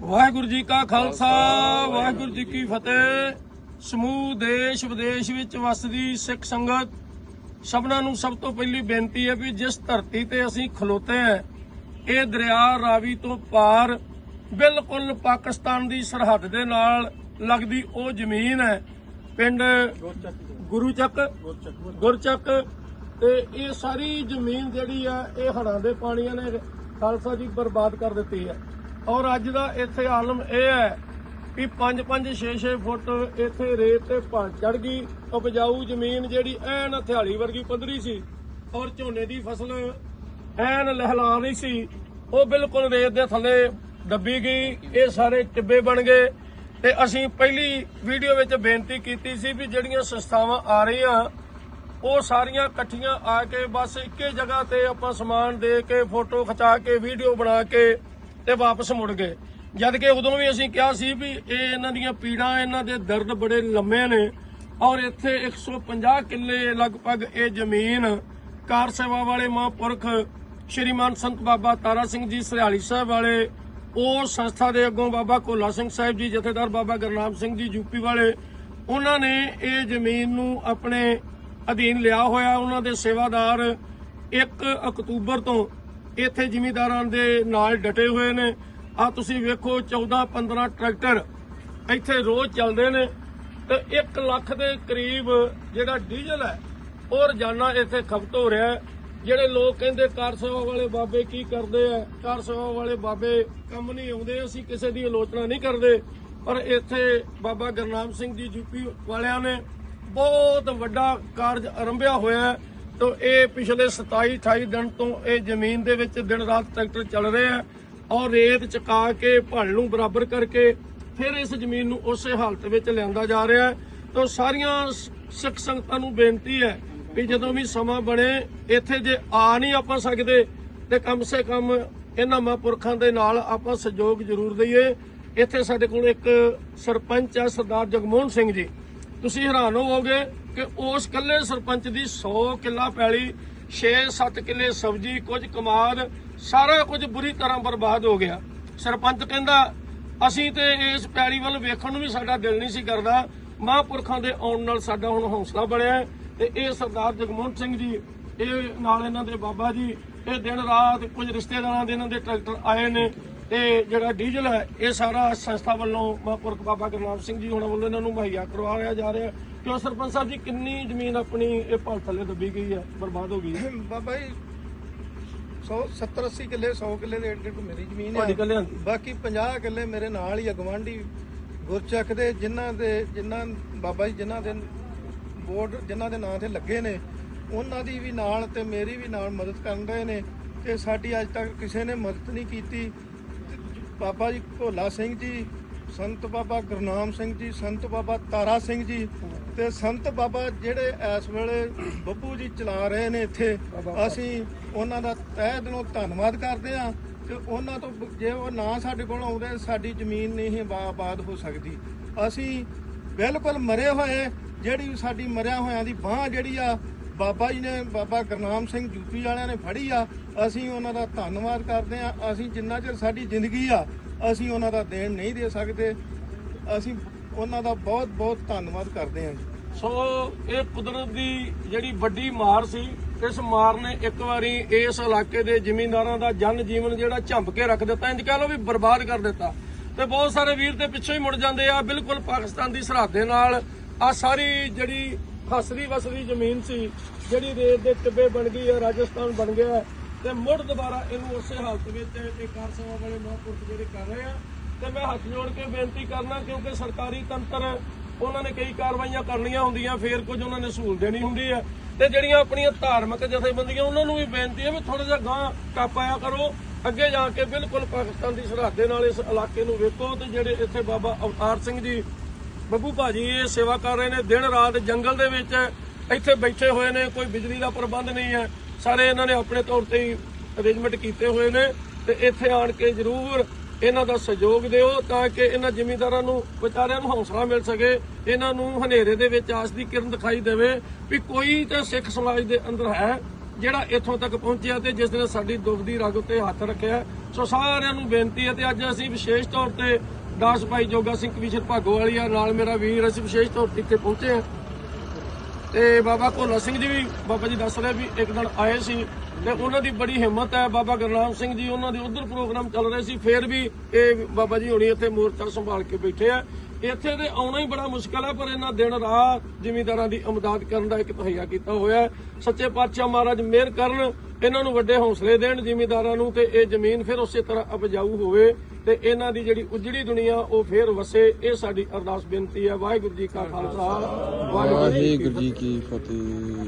ਵਾਹਿਗੁਰੂ ਜੀ ਕਾ ਖਾਲਸਾ, ਵਾਹਿਗੁਰੂ ਜੀ ਕੀ ਫਤਿਹ। ਸਮੂਹ ਦੇਸ਼ ਵਿਦੇਸ਼ ਵਿੱਚ ਵਸਦੀ ਸਿੱਖ ਸੰਗਤ ਸਭਨਾਂ ਨੂੰ ਸਭ ਤੋਂ ਪਹਿਲੀ ਬੇਨਤੀ ਹੈ ਵੀ ਜਿਸ ਧਰਤੀ ਤੇ ਅਸੀਂ ਖਲੋਤੇ ਹਾਂ, ਇਹ ਦਰਿਆ ਰਾਵੀ ਤੋਂ ਪਾਰ ਬਿਲਕੁਲ ਪਾਕਿਸਤਾਨ ਦੀ ਸਰਹੱਦ ਦੇ ਨਾਲ ਲੱਗਦੀ ਉਹ ਜ਼ਮੀਨ ਹੈ, ਪਿੰਡ ਗੁਰੂ ਚੱਕ ਗੁਰਚੱਕ ਤੇ ਇਹ ਸਾਰੀ ਜ਼ਮੀਨ ਜਿਹੜੀ ਆ, ਇਹ ਹੜਾਂ ਦੇ ਪਾਣੀਆਂ ਨੇ ਖਾਲਸਾ ਜੀ ਬਰਬਾਦ ਕਰ ਦਿੱਤੀ ਹੈ। ਔਰ ਅੱਜ ਦਾ ਇੱਥੇ ਆਲਮ ਇਹ ਹੈ ਕਿ 5-5 6-6 ਫੁੱਟ ਇੱਥੇ ਰੇਤ ਤੇ ਭੰਨ ਚੜ ਗਈ, ਉਪਜਾਊ ਜ਼ਮੀਨ ਜਿਹੜੀ ਐਨ ਹਥਿਆਲੀ ਵਰਗੀ ਪੱਧਰੀ ਸੀ ਔਰ ਝੋਨੇ ਦੀ ਫਸਲ ਐਨ ਲਹਿਲਾ ਰਹੀ ਸੀ, ਉਹ ਬਿਲਕੁਲ ਰੇਤ ਦੇ ਥੱਲੇ ਦੱਬੀ ਗਈ, ਇਹ ਸਾਰੇ ਟਿੱਬੇ ਬਣ ਗਏ ਤੇ ਅਸੀਂ ਪਹਿਲੀ ਵੀਡੀਓ ਵਿੱਚ ਬੇਨਤੀ ਕੀਤੀ ਸੀ ਵੀ ਜਿਹੜੀਆਂ ਸੰਸਥਾਵਾਂ ਆ ਰਹੀਆਂ, ਉਹ ਸਾਰੀਆਂ ਇਕੱਠੀਆਂ ਆ ਕੇ ਬਸ ਇੱਕੇ ਜਗ੍ਹਾ ਤੇ ਆਪਾਂ ਸਮਾਨ ਦੇ ਕੇ, ਫੋਟੋ ਖਿਚਾ ਕੇ, ਵੀਡੀਓ ਬਣਾ ਕੇ ਤੇ ਵਾਪਸ ਮੁੜ ਗਏ। ਜਦ ਕਿ ਉਦੋਂ ਵੀ ਅਸੀਂ ਕਿਹਾ ਸੀ ਵੀ ਇਹ ਇਹਨਾਂ ਦੀਆਂ ਪੀੜਾਂ, ਇਹਨਾਂ ਦੇ ਦਰਦ ਬੜੇ ਲੰਮੇ ਨੇ ਔਰ ਇੱਥੇ 150 ਕਿੱਲੇ ਲਗਭਗ ਇਹ ਜ਼ਮੀਨ ਕਾਰ ਸੇਵਾ ਵਾਲੇ ਮਹਾਂਪੁਰਖ ਸ਼੍ਰੀਮਾਨ ਸੰਤ ਬਾਬਾ ਤਾਰਾ ਸਿੰਘ ਜੀ ਸਰਿਆਲੀ ਸਾਹਿਬ ਵਾਲੇ ਉਹ ਸੰਸਥਾ ਦੇ ਅੱਗੋਂ ਬਾਬਾ ਕੋਲਾ ਸਿੰਘ ਸਾਹਿਬ ਜੀ, ਜਥੇਦਾਰ ਬਾਬਾ ਗੁਰਨਾਮ ਸਿੰਘ ਜੀ ਯੂਪੀ ਵਾਲੇ, ਉਹਨਾਂ ਨੇ ਇਹ ਜ਼ਮੀਨ ਨੂੰ ਆਪਣੇ ਅਧੀਨ ਲਿਆ ਹੋਇਆ। ਉਹਨਾਂ ਦੇ ਸੇਵਾਦਾਰ 1 ਅਕਤੂਬਰ ਤੋਂ ਇੱਥੇ ਜ਼ਿਮੀਂਦਾਰਾਂ ਦੇ ਨਾਲ ਡਟੇ ਹੋਏ ਨੇ। ਆ ਤੁਸੀਂ ਵੇਖੋ 14 15 ਟਰੈਕਟਰ ਇੱਥੇ ਰੋਜ਼ ਚੱਲਦੇ ਨੇ ਤੇ 1 ਲੱਖ ਦੇ ਕਰੀਬ ਜਿਹੜਾ ਡੀਜ਼ਲ ਹੈ, ਉਹ ਰੋਜ਼ਾਨਾ ਇੱਥੇ ਖਪਤ ਹੋ ਰਿਹਾ ਹੈ। ਜਿਹੜੇ ਲੋਕ ਕਹਿੰਦੇ ਕਾਰ ਸੇਵਾ ਵਾਲੇ ਬਾਬੇ ਕੀ ਕਰਦੇ ਆ? ਕਾਰ ਸੇਵਾ ਵਾਲੇ ਬਾਬੇ ਕੰਮ ਨਹੀਂ ਆਉਂਦੇ, ਅਸੀਂ ਕਿਸੇ ਦੀ ਆਲੋਚਨਾ ਨਹੀਂ ਕਰਦੇ। ਪਰ ਇੱਥੇ ਬਾਬਾ ਗੁਰਨਾਮ ਸਿੰਘ ਜੀ ਯੂਪੀ ਵਾਲਿਆਂ ਨੇ ਬਹੁਤ ਵੱਡਾ ਕਾਰਜ ਆਰੰਭਿਆ ਹੋਇਆ ਹੈ। ਤੋ ਇਹ ਪਿਛਲੇ 27 28 ਦਿਨ ਤੋਂ ਇਹ ਜ਼ਮੀਨ ਦੇ ਵਿੱਚ ਦਿਨ ਰਾਤ ਟਰੈਕਟਰ ਚੱਲ ਰਹੇ ਆ ਔਰ ਰੇਤ ਚਕਾ ਕੇ ਭਲ ਨੂੰ ਬਰਾਬਰ ਕਰਕੇ ਫਿਰ ਇਸ ਜ਼ਮੀਨ ਨੂੰ ਉਸੇ ਹਾਲਤ ਵਿੱਚ ਲਿਆਂਦਾ ਜਾ ਰਿਹਾ ਹੈ। ਤੋ ਸਾਰੀਆਂ ਸਿੱਖ ਸੰਗਤਾਂ ਨੂੰ ਬੇਨਤੀ ਹੈ ਵੀ ਜਦੋਂ ਵੀ ਸਮਾਂ ਬਣੇ, ਇੱਥੇ ਜੇ ਆ ਨਹੀਂ ਆਪਾਂ ਸਕਦੇ ਤੇ ਕਮ ਸੇ ਕਮ ਇਹਨਾਂ ਮਹਾਂਪੁਰਖਾਂ ਦੇ ਨਾਲ ਆਪਾਂ ਸਹਿਯੋਗ ਜ਼ਰੂਰ ਦਈਏ। ਇੱਥੇ ਸਾਡੇ ਕੋਲ ਇੱਕ ਸਰਪੰਚ ਹੈ ਸਰਦਾਰ ਜਗਮੋਹਨ ਸਿੰਘ ਜੀ। ਤੁਸੀਂ ਹੈਰਾਨ ਹੋਵੋਗੇ ਕਿ ਉਸ ਕੱਲੇ ਸਰਪੰਚ ਦੀ 100 ਕਿੱਲਾ ਪੈਲੀ 6-7 ਕਿੱਲੇ ਸਬਜ਼ੀ, ਕੁਝ ਕਮਾਦ, ਸਾਰਾ ਕੁਝ ਬੁਰੀ ਤਰ੍ਹਾਂ ਬਰਬਾਦ ਹੋ ਗਿਆ। ਸਰਪੰਚ ਕਹਿੰਦਾ, ਅਸੀਂ ਤੇ ਇਸ ਪੈਲੀ ਵੱਲ ਵੇਖਣ ਨੂੰ ਵੀ ਸਾਡਾ ਦਿਲ ਨਹੀਂ ਸੀ ਕਰਦਾ। ਮਹਾਂਪੁਰਖਾਂ ਦੇ ਆਉਣ ਨਾਲ ਸਾਡਾ ਹੁਣ ਹੌਸਲਾ ਬਣਿਆ ਤੇ ਇਹ ਸਰਦਾਰ ਜਗਮੋਹਨ ਸਿੰਘ ਜੀ, ਇਹ ਨਾਲ ਇਹਨਾਂ ਦੇ ਬਾਬਾ ਜੀ, ਇਹ ਦਿਨ ਰਾਤ ਕੁਝ ਰਿਸ਼ਤੇਦਾਰਾਂ ਦੇ ਇਹਨਾਂ ਦੇ ਟਰੈਕਟਰ ਆਏ ਨੇ। ਤੇ ਜਿਹੜਾ ਡੀਜ਼ਲ ਹੈ ਇਹ ਸਾਰਾ ਸੰਸਥਾ ਵੱਲੋਂ ਮਹਾਂਪੁਰਖ ਬਾਬਾ ਗੁਰਨਾਮ ਸਿੰਘ ਜੀ ਹੁਣਾਂ ਵੱਲੋਂ ਇਹਨਾਂ ਨੂੰ ਮੁਹੱਈਆ ਕਰਵਾਇਆ ਜਾ ਰਿਹਾ। ਕਿਉਂ ਸਰਪੰਚ ਸਾਹਿਬ ਜੀ ਕਿੰਨੀ ਜ਼ਮੀਨ ਆਪਣੀ ਇਹ ਭਲ ਥੱਲੇ ਦੱਬੀ ਗਈ ਹੈ ਬਰਬਾਦ ਹੋ ਗਈ ਹੈ? ਬਾਬਾ ਜੀ 100 70 80 ਕਿੱਲੇ 100 ਕਿੱਲੇ ਦੇ ਏਡ ਮੇਰੀ ਜ਼ਮੀਨ ਤੁਹਾਡੀ ਹੈ ਕੱਲਿਆਂ ਦੀ ਬਾਕੀ 50 ਕਿੱਲੇ ਮੇਰੇ ਨਾਲ ਹੀ ਅਗਵਾਂਢੀ ਗੁਰਚੱਕ ਦੇ ਜਿਨ੍ਹਾਂ ਦੇ ਜਿਨ੍ਹਾਂ ਬਾਬਾ ਜੀ ਜਿਨ੍ਹਾਂ ਦੇ ਬੋਰਡ ਜਿਨ੍ਹਾਂ ਦੇ ਨਾਂ ਤੇ ਲੱਗੇ ਨੇ ਉਹਨਾਂ ਦੀ ਵੀ ਨਾਲ ਤੇ ਮੇਰੀ ਵੀ ਨਾਲ ਮਦਦ ਕਰਨ ਰਹੇ ਨੇ। ਤੇ ਸਾਡੀ ਅੱਜ ਤੱਕ ਕਿਸੇ ਨੇ ਮਦਦ ਨਹੀਂ ਕੀਤੀ। ਬਾਬਾ ਜੀ ਭੋਲਾ ਸਿੰਘ ਜੀ ਸੰਤ ਬਾਬਾ ਗੁਰਨਾਮ ਸਿੰਘ ਜੀ ਸੰਤ ਬਾਬਾ ਤਾਰਾ ਸਿੰਘ ਜੀ ਤੇ ਸੰਤ ਬਾਬਾ ਜਿਹੜੇ ਇਸ ਵੇਲੇ ਬੱਬੂ ਜੀ ਚਲਾ ਰਹੇ ਨੇ ਇੱਥੇ ਅਸੀਂ ਉਹਨਾਂ ਦਾ ਤਹਿ ਦਿਲੋਂ ਧੰਨਵਾਦ ਕਰਦੇ ਹਾਂ ਤੇ ਉਹਨਾਂ ਤੋਂ ਜੇ ਉਹ ਨਾ ਸਾਡੇ ਕੋਲ ਆਉਂਦੇ ਸਾਡੀ ਜ਼ਮੀਨ ਨਹੀਂ ਆਬਾਦ ਹੋ ਸਕਦੀ। ਅਸੀਂ ਬਿਲਕੁਲ ਮਰੇ ਹੋਏ ਜਿਹੜੀ ਸਾਡੀ ਮਰਿਆ ਹੋਇਆਂ ਦੀ ਬਾਹ ਜਿਹੜੀ ਆ ਬਾਬਾ ਜੀ ਨੇ, ਬਾਬਾ ਗੁਰਨਾਮ ਸਿੰਘ ਯੂਪੀ ਵਾਲਿਆਂ ਨੇ ਫੜੀ ਆ। ਅਸੀਂ ਉਹਨਾਂ ਦਾ ਧੰਨਵਾਦ ਕਰਦੇ ਆ। ਅਸੀਂ ਜਿੰਨਾ ਚਿਰ ਸਾਡੀ ਜ਼ਿੰਦਗੀ ਆ, ਅਸੀਂ ਉਹਨਾਂ ਦਾ ਦੇਣ ਨਹੀਂ ਦੇ ਸਕਦੇ। ਅਸੀਂ ਉਹਨਾਂ ਦਾ ਬਹੁਤ ਬਹੁਤ ਧੰਨਵਾਦ ਕਰਦੇ ਹਾਂ ਜੀ। ਸੋ ਇਹ ਕੁਦਰਤ ਦੀ ਜਿਹੜੀ ਵੱਡੀ ਮਾਰ ਸੀ, ਇਸ ਮਾਰ ਨੇ ਇੱਕ ਵਾਰੀ ਇਸ ਇਲਾਕੇ ਦੇ ਜ਼ਿਮੀਂਦਾਰਾਂ ਦਾ ਜਨ ਜੀਵਨ ਜਿਹੜਾ ਝੰਪ ਕੇ ਰੱਖ ਦਿੱਤਾ। ਇੰਜ ਕਹ ਲਓ ਵੀ ਬਰਬਾਦ ਕਰ ਦਿੱਤਾ। ਤੇ ਬਹੁਤ ਸਾਰੇ ਵੀਰ ਤੇ ਪਿੱਛੇ ਹੀ ਮੁੜ ਜਾਂਦੇ ਆ। ਬਿਲਕੁਲ ਪਾਕਿਸਤਾਨ ਦੀ ਸਰਹੱਦ ਦੇ ਨਾਲ ਆ ਸਾਰੀ ਜਿਹੜੀ ਫਸਦੀ ਵਸਦੀ ਜ਼ਮੀਨ ਸੀ, ਜਿਹੜੀ ਰੇਤ ਦੇ ਟਿੱਬੇ ਬਣ ਗਈ ਹੈ, ਰਾਜਸਥਾਨ ਬਣ ਗਿਆ ਤੇ ਮੁੜ ਦੁਬਾਰਾ ਇਹਨੂੰ ਉਸੇ ਹਾਲਤ ਵਿੱਚ ਇਹ ਕਾਰ ਸੇਵਾ ਵਾਲੇ ਮਹਾਂਪੁਰਖ ਜਿਹੜੇ ਕਰ ਰਹੇ ਆ, ਤੇ ਮੈਂ ਹੱਥ ਜੋੜ ਕੇ ਬੇਨਤੀ ਕਰਨਾ, ਕਿਉਂਕਿ ਸਰਕਾਰੀ ਤੰਤਰ ਉਹਨਾਂ ਨੇ ਕਈ ਕਾਰਵਾਈਆਂ ਕਰਨੀਆਂ ਹੁੰਦੀਆਂ, ਫੇਰ ਕੁਝ ਉਹਨਾਂ ਨੇ ਸਹੂਲਤ ਦੇਣੀ ਹੁੰਦੀ ਹੈ, ਤੇ ਜਿਹੜੀਆਂ ਆਪਣੀਆਂ ਧਾਰਮਿਕ ਜਥੇਬੰਦੀਆਂ, ਉਹਨਾਂ ਨੂੰ ਵੀ ਬੇਨਤੀ ਹੈ ਵੀ ਥੋੜਾ ਜਿਹਾ ਗਾਂ ਆਇਆ ਕਰੋ, ਅੱਗੇ ਜਾ ਕੇ ਬਿਲਕੁਲ ਪਾਕਿਸਤਾਨ ਦੀ ਸਰਹੱਦ ਦੇ ਨਾਲ ਇਸ ਇਲਾਕੇ ਨੂੰ ਵੇਖੋ, ਤੇ ਜਿਹੜੇ ਇੱਥੇ ਬਾਬਾ ਅਵਤਾਰ ਸਿੰਘ ਜੀ ਬੱਬੂ ਭਾਜੀ, ਇਹ ਸੇਵਾ ਕਰ ਰਹੇ ਨੇ। ਦਿਨ ਰਾਤ ਜੰਗਲ ਦੇ ਵਿੱਚ ਇੱਥੇ ਬੈਠੇ ਹੋਏ ਨੇ, ਕੋਈ ਬਿਜਲੀ ਦਾ ਪ੍ਰਬੰਧ ਨਹੀਂ ਹੈ। ਸਾਰੇ ਇਹਨਾਂ ਨੇ ਆਪਣੇ ਤੌਰ ਤੇ ਹੀ ਅਰੇਂਜਮੈਂਟ ਕੀਤੇ ਹੋਏ ਨੇ ਤੇ ਇੱਥੇ ਆਣ ਕੇ ਜ਼ਰੂਰ ਇਹਨਾਂ ਦਾ ਸਹਿਯੋਗ ਦਿਓ ਤਾਂ ਕਿ ਇਹਨਾਂ ਜ਼ਿਮੀਂਦਾਰਾਂ ਨੂੰ, ਵਿਚਾਰਿਆਂ ਨੂੰ ਹੌਸਲਾ ਮਿਲ ਸਕੇ, ਇਹਨਾਂ ਨੂੰ ਹਨੇਰੇ ਦੇ ਵਿੱਚ ਆਸ ਦੀ ਕਿਰਨ ਦਿਖਾਈ ਦੇਵੇ ਵੀ ਕੋਈ ਤਾਂ ਸਿੱਖ ਸਮਾਜ ਦੇ ਅੰਦਰ ਹੈ ਜਿਹੜਾ ਇੱਥੋਂ ਤੱਕ ਪਹੁੰਚਿਆ ਤੇ ਜਿਸ ਨੇ ਸਾਡੀ ਦੁੱਖ ਦੀ ਰਗ ਉੱਤੇ ਹੱਥ ਰੱਖਿਆ। ਸੋ ਸਾਰਿਆਂ ਨੂੰ ਬੇਨਤੀ ਹੈ ਤੇ ਅੱਜ ਅਸੀਂ ਵਿਸ਼ੇਸ਼ ਤੌਰ ਤੇ ਦਾਸ ਭਾਈ ਜੋਗਾ ਸਿੰਘ ਕਮਿਸ਼ਨ ਭਾਗੋਵਾਲੀਆ ਨਾਲ ਮੇਰਾ ਵੀਰ ਅਸੀਂ ਵਿਸ਼ੇਸ਼ ਤੌਰ ਤੇ ਇੱਥੇ ਪਹੁੰਚੇ ਹਾਂ ਤੇ ਬਾਬਾ ਭੋਲਾ ਸਿੰਘ ਜੀ ਵੀ ਬਾਬਾ ਜੀ ਦੱਸ ਰਹੇ ਵੀ ਇੱਕ ਦਿਨ ਆਏ ਸੀ ਤੇ ਉਹਨਾਂ ਦੀ ਬੜੀ ਹਿੰਮਤ ਹੈ। ਬਾਬਾ ਗੁਰਨਾਮ ਸਿੰਘ ਜੀ ਉਹਨਾਂ ਦੇ ਉਧਰ ਪ੍ਰੋਗਰਾਮ ਚੱਲ ਰਹੇ ਸੀ, ਫੇਰ ਵੀ ਇਹ ਬਾਬਾ ਜੀ ਹੋਣੀ ਇੱਥੇ ਮੋਰਚਾ ਸੰਭਾਲ ਕੇ ਬੈਠੇ ਆ। ਇੱਥੇ ਤੇ ਆਉਣਾ ਹੀ ਬੜਾ ਮੁਸ਼ਕਲ ਹੈ, ਪਰ ਇਹਨਾਂ ਦਿਨ ਰਾਤ ਜ਼ਿਮੀਂਦਾਰਾਂ ਦੀ ਅਮਦਾਦ ਕਰਨ ਦਾ ਇੱਕ ਤਹਈਆ ਕੀਤਾ ਹੋਇਆ ਸੱਚੇ ਪਾਤਸ਼ਾਹ ਮਹਾਰਾਜ ਮਿਹਰ ਕਰਨ, ਇਹਨਾਂ ਨੂੰ ਵੱਡੇ ਹੌਸਲੇ ਦੇਣ ਜ਼ਿਮੀਂਦਾਰਾਂ ਨੂੰ ਤੇ ਇਹ ਜ਼ਮੀਨ ਫਿਰ ਉਸੇ ਤਰ੍ਹਾਂ ਉਪਜਾਊ ਹੋਵੇ। ਤੇ ਇਹਨਾਂ ਦੀ ਜਿਹੜੀ ਉਜੜੀ ਦੁਨੀਆ, ਉਹ ਫੇਰ ਵਸੇ। ਇਹ ਸਾਡੀ ਅਰਦਾਸ ਬੇਨਤੀ ਹੈ। ਵਾਹਿਗੁਰੂ ਜੀ ਕਾ ਖਾਲਸਾ। ਵਾਹਿਗੁਰੂ ਜੀ ਕੀ ਵਾਹਿਗੁਰੂ ਜੀ ਕੀ ਫਤਿਹ।